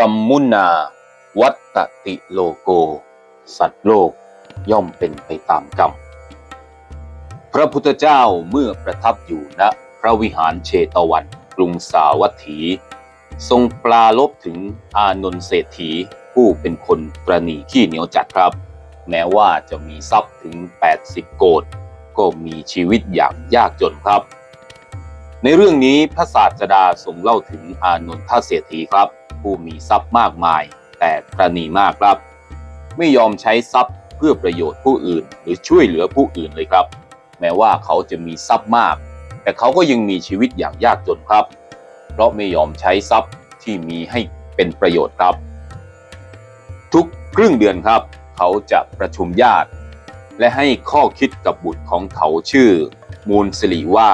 กัมมุนา วัตติโลโก สัตว์โลกย่อมเป็นไปตามกรรม พระพุทธเจ้าเมื่อประทับอยู่ณพระวิหารเชตวันกรุงสาวัตถี ทรงปลาลบถึงอานนท์เศรษฐีผู้เป็นคนตรณีขี้เหนียวจัดครับ แม้ว่าจะมีทรัพย์ถึง 80 โกดก็มีชีวิตอย่างยากจนครับ ในเรื่องนี้พระศาสดาทรงเล่าถึงอานนทเศรษฐีครับ ผู้มีทรัพย์มากมาย แต่ตรณีมากครับ ไม่ยอมใช้ทรัพย์เพื่อประโยชน์ผู้อื่น หรือช่วยเหลือผู้อื่นเลยครับ แม้ว่าเขาจะมีทรัพย์มาก แต่เขาก็ยังมีชีวิตอย่างยากจนครับ เพราะไม่ยอมใช้ทรัพย์ที่มีให้เป็นประโยชน์ครับ ทุกครึ่งเดือนครับ เขาจะประชุมญาติ และให้ข้อคิดกับบุตรของเขาชื่อ มูลสิริว่า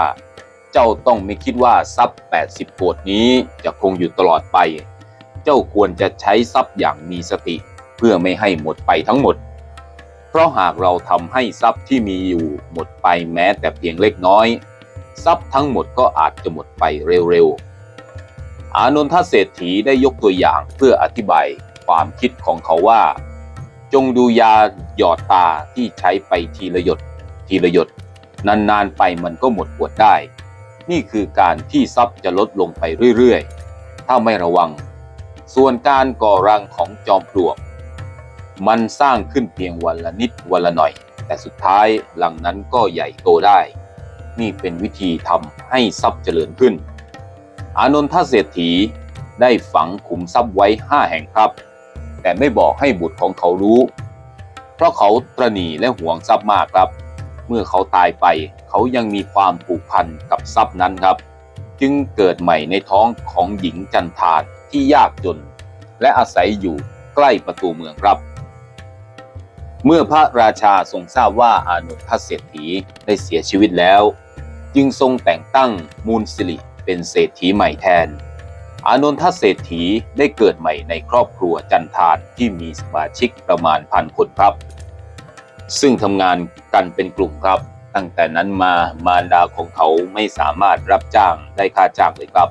เจ้าต้องไม่คิดว่าทรัพย์ 80โกดนี้จะคงอยู่ตลอดไป เจ้าควรจะใช้ทรัพย์อย่างมีสติ เพื่อไม่ให้หมดไปทั้งหมด เพราะหากเราทำให้ทรัพย์ที่มีอยู่หมดไปแม้แต่เพียงเล็กน้อย ทรัพย์ทั้งหมดก็อาจจะหมดไปเร็วๆ อานนทเศรษฐีได้ยกตัวอย่างเพื่ออธิบายความคิดของเขาว่า จงดูยาหยอดตาที่ใช้ไปทีละหยด ทีละหยด นานๆไปมันก็หมดปวดได้ นี่คือการที่ทรัพย์จะลดลงไปเรื่อยๆ ถ้าไม่ระวัง ส่วนการก่อรังของจอมปลวก มันสร้างขึ้นเพียงวันละนิดวันละหน่อย แต่สุดท้ายหลังนั้นก็ใหญ่โตได้ นี่เป็นวิธีทำให้ทรัพย์เจริญขึ้น อานนทเศรษฐีได้ฝังขุมทรัพย์ไว้ห้าแห่งครับ แต่ไม่บอกให้บุตรของเขารู้ เพราะเขาตระหนี่และหวงทรัพย์มากครับ เมื่อเขาตายไปเขายังมีความผูกพันกับทรัพย์นั้นครับ จึงเกิดใหม่ในท้องของหญิงจันทาน ที่ยากจน และอาศัยอยู่ใกล้ประตูเมืองครับ เมื่อพระราชาทรงทราบว่าอานนทเศรษฐีได้เสียชีวิตแล้ว จึงทรงแต่งตั้งมูลสิริเป็นเศรษฐีใหม่แทน อานนทเศรษฐีได้เกิดใหม่ในครอบครัวจันทานที่มีสมาชิกประมาณพันคนครับ ซึ่งทำงานกันเป็นกลุ่มครับ ตั้งแต่นั้นมามารดาของเขาไม่สามารถรับจ้างได้ค่าจ้างเลยครับ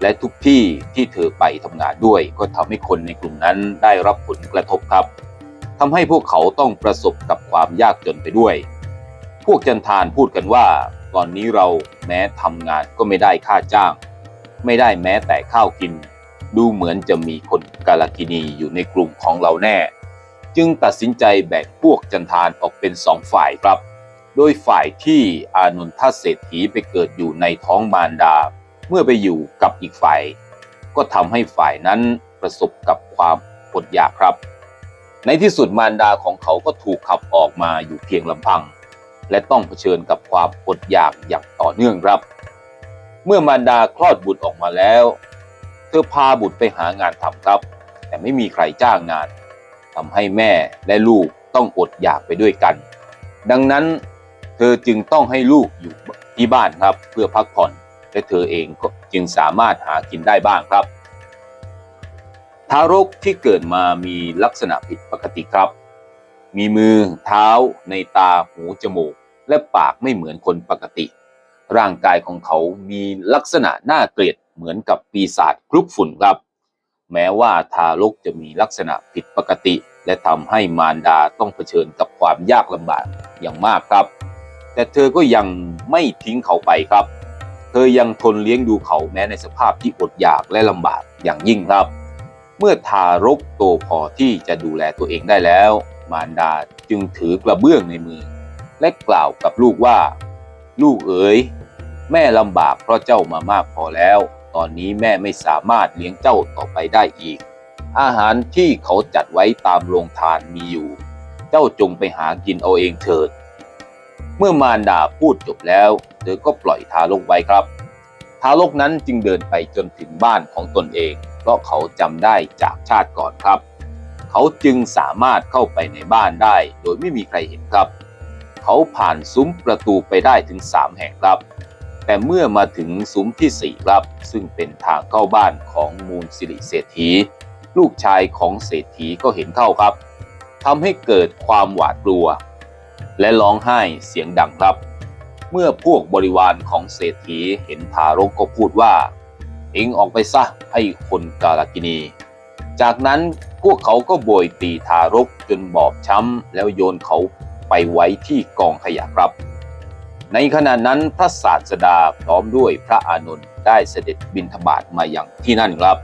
และทุกที่ที่เธอไปทำงานด้วย ก็ทำให้คนในกลุ่มนั้นได้รับผลกระทบครับทำให้พวกเขาต้องประสบกับความยากจนไปด้วย พวกจันทานพูดกันว่า ตอนนี้เราแม้ทำงานก็ไม่ได้ค่าจ้าง ไม่ได้แม้แต่ข้าวกิน ดูเหมือนจะมีคนกาลกินีอยู่ในกลุ่มของเราแน่ จึงตัดสินใจแบ่งพวกจันทานออกเป็นสองฝ่ายครับ โดยฝ่ายที่อานนทเศรษฐีไปเกิดอยู่ในท้องมารดา เมื่อไปอยู่กับอีกฝ่าย ก็ทำให้ฝ่ายนั้นประสบกับความอดอยากครับ ในที่สุดมารดาของเขาก็ถูกขับออกมาอยู่เพียงลำพัง และต้องเผชิญกับความอดอยากอย่างต่อเนื่องครับ เมื่อมารดาคลอดบุตรออกมาแล้ว เธอพาบุตรไปหางานทำครับ แต่ไม่มีใครจ้างงานทำให้แม่และลูกต้องอดอยากไปด้วยกัน ดังนั้นเธอจึงต้องให้ลูกอยู่ที่บ้านครับเพื่อพักผ่อน และเธอเองก็จึงสามารถหากินได้บ้างครับ ทารกที่เกิดมามีลักษณะผิดปกติครับ มีมือเท้าในตาหูจมูก และปากไม่เหมือนคนปกติ ร่างกายของเขามีลักษณะน่าเกลียดเหมือนกับปีศาจคลุกฝุ่นครับ แม้ว่าทารกจะมีลักษณะผิดปกติ และทำให้มารดาต้องเผชิญกับความยากลำบากอย่างมากครับ แต่เธอก็ยังไม่ทิ้งเขาไปครับ เธอยังทนเลี้ยงดูเขาแม้ในสภาพที่อดอยากและลำบากอย่างยิ่งครับ เมื่อทารกโตพอที่จะดูแลตัวเองได้แล้ว มารดาจึงถือกระเบื้องในมือ และกล่าวกับลูกว่า ลูกเอ๋ยแม่ลำบากเพราะเจ้ามามากพอแล้ว ตอนนี้แม่ไม่สามารถเลี้ยงเจ้าต่อไปได้อีก อาหารที่เขาจัดไว้ตามโรงทานมีอยู่ เจ้าจงไปหากินเอาเองเถิด เมื่อมารดาพูดจบแล้ว เธอก็ปล่อยทารกไว้ครับ ทารกนั้นจึงเดินไปจนถึงบ้านของตนเอง เพราะเขาจำได้จากชาติก่อนครับ เขาจึงสามารถเข้าไปในบ้านได้ โดยไม่มีใครเห็นครับ เขาผ่านซุ้มประตูไปได้ถึงสามแห่งครับ แต่เมื่อมาถึงซุ้มที่สี่ครับ ซึ่งเป็นทางเข้าบ้านของมูลสิริเศรษฐี ลูกชายของเศรษฐีก็เห็นเข้าครับทำให้เกิดความหวาดกลัว และร้องไห้เสียงดังครับ เมื่อพวกบริวารของเศรษฐีเห็นทารกก็พูดว่า เองออกไปซะให้คนกาลกินี จากนั้นพวกเขาก็โบยตีทารกจนบอบช้ำ แล้วโยนเขาไปไว้ที่กองขยะครับ ในขณะนั้นพระศาสดาพร้อมด้วยพระอานนท์ได้เสด็จบิณฑบาตมาอย่างที่นั่นครับ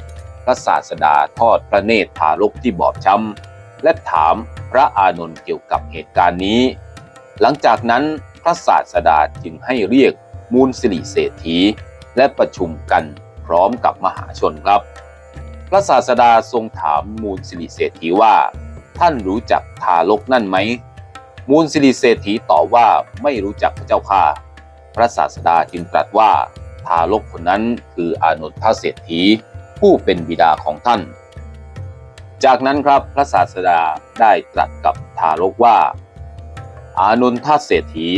พระศาสดาทอดพระเนตรทารกที่บอบช้ำ และถามพระอานนท์เกี่ยวกับเหตุการณ์นี้ หลังจากนั้นพระศาสดาจึงให้เรียกมูลสิริเศรษฐี และประชุมกันพร้อมกับมหาชนครับ พระศาสดาทรงถามมูลสิริเศรษฐีว่า ท่านรู้จักทารกนั่นไหม มูลสิริเศรษฐีตอบว่าไม่รู้จักพระเจ้าค่ะ พระศาสดาจึงตรัสว่าทารกคนนั้นคืออนนทเศรษฐีผู้เป็นบิดาของท่าน จากนั้นครับพระศาสดาได้ตรัสกับทารกว่า อานนทเศรษฐี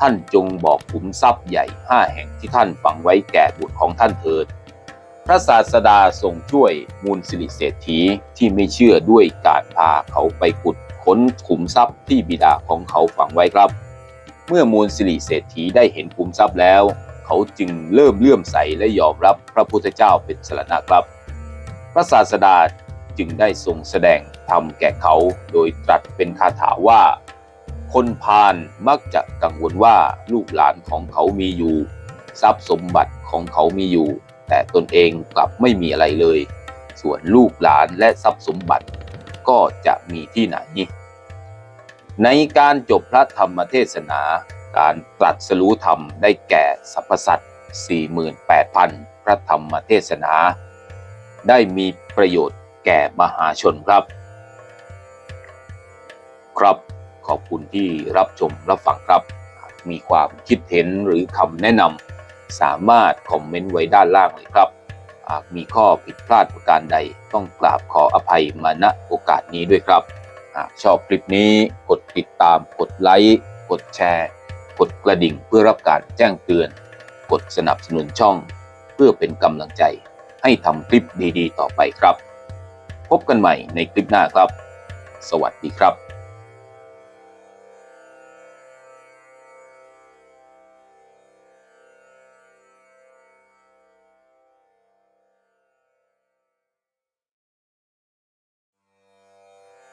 ท่านจงบอกขุมทรัพย์ใหญ่ห้าแห่งที่ท่านฝังไว้แก่บุตรของท่านเถิด พระศาสดาทรงช่วยมูลสิริเศรษฐีที่ไม่เชื่อด้วยการพาเขาไปขุดค้นขุมทรัพย์ที่บิดาของเขาฝังไว้ครับ เมื่อมูลสิริเศรษฐีได้เห็นขุมทรัพย์แล้ว เขาจึงเริ่มเลื่อมใสและยอมรับพระพุทธเจ้าเป็นสรณะครับ พระศาสดาจึงได้ทรงแสดงธรรมแก่เขาโดยตรัสเป็นคาถาว่า คนพาลมักจะกังวลว่าลูกหลานของเขามีอยู่ ทรัพย์สมบัติของเขามีอยู่ แต่ตนเองกลับไม่มีอะไรเลย ส่วนลูกหลานและทรัพย์สมบัติก็จะมีที่ไหน ในการจบพระธรรมเทศนา การตรัสรู้ธรรมได้แก่สรรพสัตว์48,000 พระธรรมเทศนา ได้มีประโยชน์แก่มหาชนครับ ครับ ขอบคุณที่รับชมรับฟังครับ มีความคิดเห็นหรือคำแนะนำสามารถคอมเมนต์ไว้ด้านล่างเลยครับหากมีข้อผิดพลาดประการใดต้องกราบขออภัยมาณโอกาสนี้ด้วยครับ หากชอบคลิปนี้กดติดตามกดไลค์กดแชร์ กดกระดิ่งเพื่อรับการแจ้งเตือน กดสนับสนุนช่อง เพื่อเป็นกำลังใจ ให้ทำคลิปดีๆ ต่อไปครับ พบกันใหม่ในคลิปหน้าครับ สวัสดีครับ